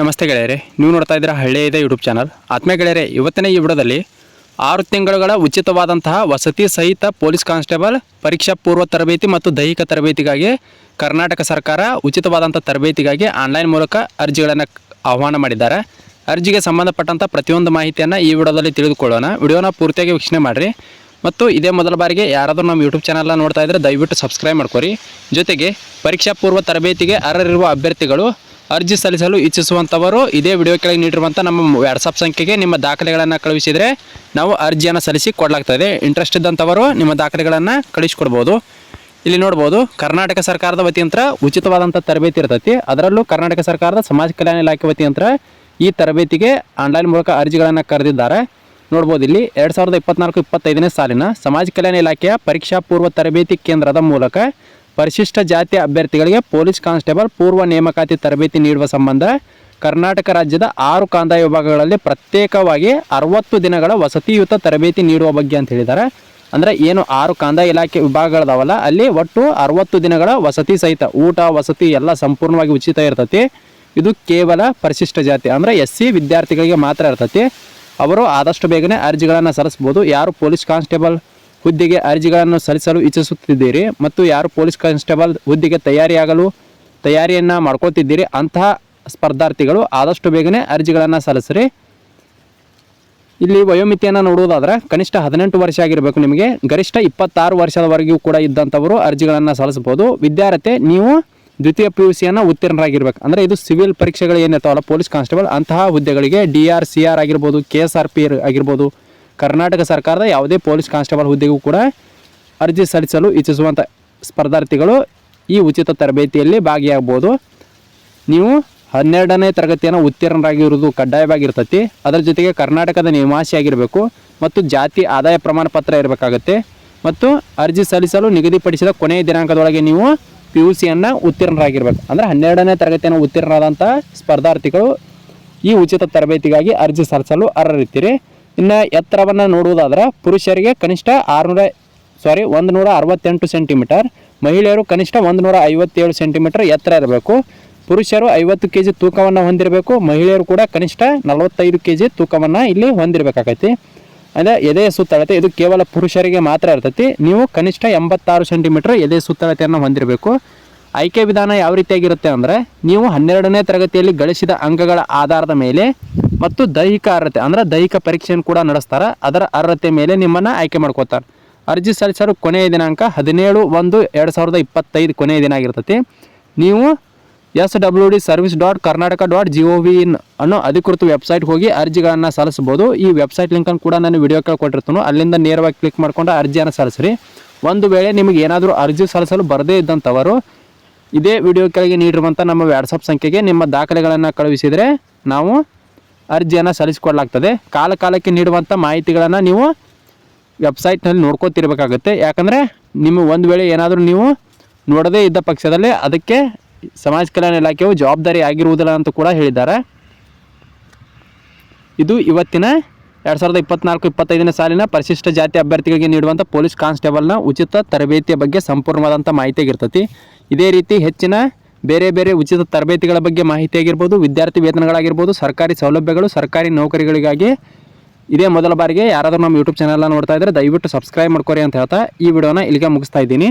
ನಮಸ್ತೆ ಗೆಳೆಯರೆ, ನೀವು ನೋಡ್ತಾ ಇದ್ದೀರಾ ಹಳ್ಳಿ ಇದೆ ಯೂಟ್ಯೂಬ್ ಚಾನಲ್. ಆತ್ಮೀಯ ಗೆಳೆಯರೆ, ಇವತ್ತಿನ ಈ ವಿಡಿಯೋದಲ್ಲಿ ಆರು ತಿಂಗಳುಗಳ ಉಚಿತವಾದಂತಹ ವಸತಿ ಸಹಿತ ಪೊಲೀಸ್ ಕಾನ್ಸ್ಟೇಬಲ್ ಪರೀಕ್ಷಾ ಪೂರ್ವ ತರಬೇತಿ ಮತ್ತು ದೈಹಿಕ ತರಬೇತಿಗಾಗಿ ಕರ್ನಾಟಕ ಸರ್ಕಾರ ಉಚಿತವಾದಂಥ ತರಬೇತಿಗಾಗಿ ಆನ್ಲೈನ್ ಮೂಲಕ ಅರ್ಜಿಗಳನ್ನು ಆಹ್ವಾನ ಮಾಡಿದ್ದಾರೆ. ಅರ್ಜಿಗೆ ಸಂಬಂಧಪಟ್ಟಂಥ ಪ್ರತಿಯೊಂದು ಮಾಹಿತಿಯನ್ನು ಈ ವಿಡಿಯೋದಲ್ಲಿ ತಿಳಿದುಕೊಳ್ಳೋಣ. ವಿಡಿಯೋನ ಪೂರ್ತಿಯಾಗಿ ವೀಕ್ಷಣೆ ಮಾಡಿರಿ. ಮತ್ತು ಇದೇ ಮೊದಲ ಬಾರಿಗೆ ಯಾರಾದರೂ ನಮ್ಮ ಯೂಟ್ಯೂಬ್ ಚಾನಲ್ನ ನೋಡ್ತಾ ಇದ್ದರೆ ದಯವಿಟ್ಟು ಸಬ್ಸ್ಕ್ರೈಬ್ ಮಾಡ್ಕೊರಿ. ಜೊತೆಗೆ ಪರೀಕ್ಷಾ ಪೂರ್ವ ತರಬೇತಿಗೆ ಅರ್ಹರಿರುವ ಅಭ್ಯರ್ಥಿಗಳು ಅರ್ಜಿ ಸಲ್ಲಿಸಲು ಇಚ್ಛಿಸುವಂಥವರು ಇದೇ ವಿಡಿಯೋ ಕೆಳಗೆ ನೀಡಿರುವಂಥ ನಮ್ಮ ವಾಟ್ಸಪ್ ಸಂಖ್ಯೆಗೆ ನಿಮ್ಮ ದಾಖಲೆಗಳನ್ನು ಕಳುಹಿಸಿದರೆ ನಾವು ಅರ್ಜಿಯನ್ನು ಸಲ್ಲಿಸಿ ಕೊಡಲಾಗ್ತದೆ. ಇಂಟ್ರೆಸ್ಟ್ ಇದ್ದಂಥವರು ನಿಮ್ಮ ದಾಖಲೆಗಳನ್ನು ಕಳಿಸ್ಕೊಡ್ಬೋದು. ಇಲ್ಲಿ ನೋಡ್ಬೋದು, ಕರ್ನಾಟಕ ಸರ್ಕಾರದ ವತಿಯಂತ್ರ ಉಚಿತವಾದಂಥ ತರಬೇತಿ ಇರ್ತೈತಿ. ಅದರಲ್ಲೂ ಕರ್ನಾಟಕ ಸರ್ಕಾರದ ಸಮಾಜ ಕಲ್ಯಾಣ ಇಲಾಖೆ ವತಿಯಂತ್ರ ಈ ತರಬೇತಿಗೆ ಆನ್ಲೈನ್ ಮೂಲಕ ಅರ್ಜಿಗಳನ್ನು ಕರೆದಿದ್ದಾರೆ. ನೋಡ್ಬೋದು ಇಲ್ಲಿ ಎರಡು ಸಾವಿರದ ಇಪ್ಪತ್ನಾಲ್ಕು ಇಪ್ಪತ್ತೈದನೇ ಸಾಲಿನ ಸಮಾಜ ಕಲ್ಯಾಣ ಇಲಾಖೆಯ ಪರೀಕ್ಷಾ ಪೂರ್ವ ತರಬೇತಿ ಕೇಂದ್ರದ ಮೂಲಕ ಪರಿಶಿಷ್ಟ ಜಾತಿ ಅಭ್ಯರ್ಥಿಗಳಿಗೆ ಪೊಲೀಸ್ ಕಾನ್ಸ್ಟೇಬಲ್ ಪೂರ್ವ ನೇಮಕಾತಿ ತರಬೇತಿ ನೀಡುವ ಸಂಬಂಧ ಕರ್ನಾಟಕ ರಾಜ್ಯದ ಆರು ಕಂದಾಯ ವಿಭಾಗಗಳಲ್ಲಿ ಪ್ರತ್ಯೇಕವಾಗಿ ಅರವತ್ತು ದಿನಗಳ ವಸತಿಯುತ ತರಬೇತಿ ನೀಡುವ ಬಗ್ಗೆ ಅಂತ ಹೇಳಿದ್ದಾರೆ. ಅಂದರೆ ಏನು ಆರು ಕಂದಾಯ ಇಲಾಖೆ ವಿಭಾಗಗಳದಾವಲ್ಲ, ಅಲ್ಲಿ ಒಟ್ಟು ಅರವತ್ತು ದಿನಗಳ ವಸತಿ ಸಹಿತ, ಊಟ, ವಸತಿ ಎಲ್ಲ ಸಂಪೂರ್ಣವಾಗಿ ಉಚಿತ ಇರ್ತತಿ. ಇದು ಕೇವಲ ಪರಿಶಿಷ್ಟ ಜಾತಿ, ಅಂದರೆ ಎಸ್ ಸಿ ವಿದ್ಯಾರ್ಥಿಗಳಿಗೆ ಮಾತ್ರ ಇರ್ತತಿ. ಅವರು ಆದಷ್ಟು ಬೇಗನೆ ಅರ್ಜಿಗಳನ್ನು ಸಲ್ಲಿಸ್ಬೋದು. ಯಾರು ಪೊಲೀಸ್ ಕಾನ್ಸ್ಟೇಬಲ್ ಹುದ್ದೆಗೆ ಅರ್ಜಿಗಳನ್ನು ಸಲ್ಲಿಸಲು ಇಚ್ಛಿಸುತ್ತಿದ್ದೀರಿ ಮತ್ತು ಯಾರು ಪೊಲೀಸ್ ಕಾನ್ಸ್ಟೇಬಲ್ ಹುದ್ದೆಗೆ ತಯಾರಿಯಾಗಲು ತಯಾರಿಯನ್ನು ಮಾಡ್ಕೊತಿದ್ದೀರಿ ಅಂತಹ ಸ್ಪರ್ಧಾರ್ಥಿಗಳು ಆದಷ್ಟು ಬೇಗನೆ ಅರ್ಜಿಗಳನ್ನು ಸಲ್ಲಿಸ್ರಿ. ಇಲ್ಲಿ ವಯೋಮಿತಿಯನ್ನು ನೋಡುವುದಾದ್ರೆ ಕನಿಷ್ಠ ಹದಿನೆಂಟು ವರ್ಷ ಆಗಿರಬೇಕು ನಿಮಗೆ, ಗರಿಷ್ಠ ಇಪ್ಪತ್ತಾರು ವರ್ಷದವರೆಗೂ ಕೂಡ ಇದ್ದಂಥವರು ಅರ್ಜಿಗಳನ್ನು ಸಲ್ಲಿಸ್ಬೋದು ವಿದ್ಯಾರ್ಥಿ ನೀವು ದ್ವಿತೀಯ ಪಿ ಯು ಸಿಯನ್ನು ಉತ್ತೀರ್ಣರಾಗಿರ್ಬೇಕು. ಅಂದರೆ ಇದು ಸಿವಿಲ್ ಪರೀಕ್ಷೆಗಳು ಏನಿರ್ತಾವಲ್ಲ, ಪೊಲೀಸ್ ಕಾನ್ಸ್ಟೇಬಲ್ ಅಂತಹ ಹುದ್ದೆಗಳಿಗೆ ಡಿ ಆರ್ ಸಿ ಆರ್ ಆಗಿರ್ಬೋದು, ಕೆ ಎಸ್ ಆರ್ ಪಿ ಆಗಿರ್ಬೋದು ಕರ್ನಾಟಕ ಸರ್ಕಾರದ ಯಾವುದೇ ಪೊಲೀಸ್ ಕಾನ್ಸ್ಟೇಬಲ್ ಹುದ್ದೆಗೂ ಕೂಡ ಅರ್ಜಿ ಸಲ್ಲಿಸಲು ಇಚ್ಛಿಸುವಂಥ ಸ್ಪರ್ಧಾರ್ಥಿಗಳು ಈ ಉಚಿತ ತರಬೇತಿಯಲ್ಲಿ ಭಾಗಿಯಾಗ್ಬೋದು ನೀವು ಹನ್ನೆರಡನೇ ತರಗತಿಯನ್ನು ಉತ್ತೀರ್ಣರಾಗಿರುವುದು ಕಡ್ಡಾಯವಾಗಿರ್ತತಿ. ಅದರ ಜೊತೆಗೆ ಕರ್ನಾಟಕದ ನಿವಾಸಿಯಾಗಿರಬೇಕು ಮತ್ತು ಜಾತಿ ಆದಾಯ ಪ್ರಮಾಣ ಪತ್ರ ಇರಬೇಕಾಗತ್ತೆ. ಮತ್ತು ಅರ್ಜಿ ಸಲ್ಲಿಸಲು ನಿಗದಿಪಡಿಸಿದ ಕೊನೆಯ ದಿನಾಂಕದೊಳಗೆ ನೀವು ಪಿ ಯು ಸಿಯನ್ನು ಉತ್ತೀರ್ಣರಾಗಿರ್ಬೇಕು. ಅಂದರೆ ಹನ್ನೆರಡನೇ ತರಗತಿಯನ್ನು ಉತ್ತೀರ್ಣರಾದಂಥ ಸ್ಪರ್ಧಾರ್ಥಿಗಳು ಈ ಉಚಿತ ತರಬೇತಿಗಾಗಿ ಅರ್ಜಿ ಸಲ್ಲಿಸಲು ಅರ್ಹರಿರ್ತೀರಿ ಇನ್ನು ಎತ್ತರವನ್ನು ನೋಡುವುದಾದ್ರೆ ಪುರುಷರಿಗೆ ಕನಿಷ್ಠ ಆರುನೂರ ಸಾರಿ ಒಂದು ನೂರ ಅರವತ್ತೆಂಟು ಸೆಂಟಿಮೀಟರ್ ಮಹಿಳೆಯರು ಕನಿಷ್ಠ ಒಂದು ನೂರ ಐವತ್ತೇಳು ಸೆಂಟಿಮೀಟರ್ ಎತ್ತರ ಇರಬೇಕು. ಪುರುಷರು ಐವತ್ತು ಕೆ ಜಿ ತೂಕವನ್ನು ಹೊಂದಿರಬೇಕು, ಮಹಿಳೆಯರು ಕೂಡ ಕನಿಷ್ಠ ನಲವತ್ತೈದು ಕೆ ಜಿ ತೂಕವನ್ನು ಇಲ್ಲಿ ಹೊಂದಿರಬೇಕಾಗೈತಿ. ಅಂದರೆ ಎದೆ ಸುತ್ತಳತೆ, ಇದು ಕೇವಲ ಪುರುಷರಿಗೆ ಮಾತ್ರ ಇರ್ತೈತಿ, ನೀವು ಕನಿಷ್ಠ ಎಂಬತ್ತಾರು ಸೆಂಟಿಮೀಟರ್ ಎದೆ ಸುತ್ತಳತೆಯನ್ನು ಹೊಂದಿರಬೇಕು. ಆಯ್ಕೆ ವಿಧಾನ ಯಾವ ರೀತಿಯಾಗಿರುತ್ತೆ ಅಂದರೆ ನೀವು ಹನ್ನೆರಡನೇ ತರಗತಿಯಲ್ಲಿ ಗಳಿಸಿದ ಅಂಕಗಳ ಆಧಾರದ ಮೇಲೆ ಮತ್ತು ದೈಹಿಕ ಅರ್ಹತೆ, ಅಂದರೆ ದೈಹಿಕ ಪರೀಕ್ಷೆಯನ್ನು ಕೂಡ ನಡೆಸ್ತಾರೆ. ಅದರ ಅರ್ಹತೆ ಮೇಲೆ ನಿಮ್ಮನ್ನು ಆಯ್ಕೆ ಮಾಡ್ಕೋತಾರೆ ಅರ್ಜಿ ಸಲ್ಲಿಸಲು ಕೊನೆಯ ದಿನಾಂಕ ಹದಿನೇಳು ಒಂದು ಎರಡು ಸಾವಿರದ ಇಪ್ಪತ್ತೈದು ಕೊನೆಯ ದಿನ ಆಗಿರ್ತೈತಿ. ನೀವು S W D service dot Karnataka dot G O V in ಅನ್ನೋ ಅಧಿಕೃತ ವೆಬ್ಸೈಟ್ ಹೋಗಿ ಅರ್ಜಿಗಳನ್ನು ಸಲ್ಲಿಸ್ಬೋದು ಈ ವೆಬ್ಸೈಟ್ ಲಿಂಕನ್ನು ಕೂಡ ನಾನು ವಿಡಿಯೋ ಕೊಟ್ಟಿರ್ತೀನಿ ಅಲ್ಲಿಂದ ನೇರವಾಗಿ ಕ್ಲಿಕ್ ಮಾಡಿಕೊಂಡು ಅರ್ಜಿಯನ್ನು ಸಲ್ಲಿಸ್ರಿ. ಒಂದು ವೇಳೆ ನಿಮಗೆ ಏನಾದರೂ ಅರ್ಜಿ ಸಲ್ಲಿಸಲು ಬರದೇ ಇದ್ದಂಥವರು ಇದೇ ವಿಡಿಯೋ ಕೆಳಗೆ ನೀಡಿರುವಂಥ ನಮ್ಮ ವ್ಯಾಟ್ಸಪ್ ಸಂಖ್ಯೆಗೆ ನಿಮ್ಮ ದಾಖಲೆಗಳನ್ನು ಕಳುಹಿಸಿದರೆ ನಾವು ಅರ್ಜಿಯನ್ನು ಸಲ್ಲಿಸಿಕೊಡ್ಲಾಗ್ತದೆ. ಕಾಲ ಕಾಲಕ್ಕೆ ನೀಡುವಂಥ ಮಾಹಿತಿಗಳನ್ನು ನೀವು ವೆಬ್ಸೈಟ್ನಲ್ಲಿ ನೋಡ್ಕೋತಿರ್ಬೇಕಾಗುತ್ತೆ. ಯಾಕಂದರೆ ನಿಮ್ಮ ಒಂದು ವೇಳೆ ಏನಾದರೂ ನೀವು ನೋಡದೇ ಇದ್ದ ಪಕ್ಷದಲ್ಲಿ ಅದಕ್ಕೆ ಸಮಾಜ ಕಲ್ಯಾಣ ಇಲಾಖೆಯು ಜವಾಬ್ದಾರಿ ಆಗಿರುವುದಿಲ್ಲ ಅಂತ ಕೂಡ ಹೇಳಿದ್ದಾರೆ. ಇದು ಇವತ್ತಿನ ಎರಡು ಸಾವಿರದ ಇಪ್ಪತ್ನಾಲ್ಕು ಇಪ್ಪತ್ತೈದನೇ ಸಾಲಿನ ಪರಿಶಿಷ್ಟ ಜಾತಿ ಅಭ್ಯರ್ಥಿಗಳಿಗೆ ನೀಡುವಂಥ ಪೊಲೀಸ್ ಕಾನ್ಸ್ಟೇಬಲ್ನ ಉಚಿತ ತರಬೇತಿಯ ಬಗ್ಗೆ ಸಂಪೂರ್ಣವಾದಂಥ ಮಾಹಿತಿ ಆಗಿರ್ತತಿ ಇದೇ ರೀತಿ ಹೆಚ್ಚಿನ ಬೇರೆ ಬೇರೆ ಉಚಿತ ತರಬೇತಿಗಳ ಬಗ್ಗೆ ಮಾಹಿತಿ ಆಗಿರ್ಬೋದು ವಿದ್ಯಾರ್ಥಿ ವೇತನಗಳಾಗಿರ್ಬೋದು, ಸರ್ಕಾರಿ ಸೌಲಭ್ಯಗಳು, ಸರ್ಕಾರಿ ನೌಕರಿಗಳಿಗಾಗಿ ಇದೇ ಮೊದಲ ಬಾರಿಗೆ ಯಾರಾದರೂ ನಮ್ಮ ಯೂಟ್ಯೂಬ್ ಚಾನಲ್ನ ನೋಡ್ತಾ ಇದ್ದರೆ ದಯವಿಟ್ಟು ಸಬ್ಸ್ಕ್ರೈಬ್ ಮಾಡ್ಕೊರಿ ಅಂತ ಹೇಳ್ತಾ ಈ ವಿಡಿಯೋನ ಇಲ್ಲಿಗೆ ಮುಗಿಸ್ತಾ ಇದ್ದೀನಿ.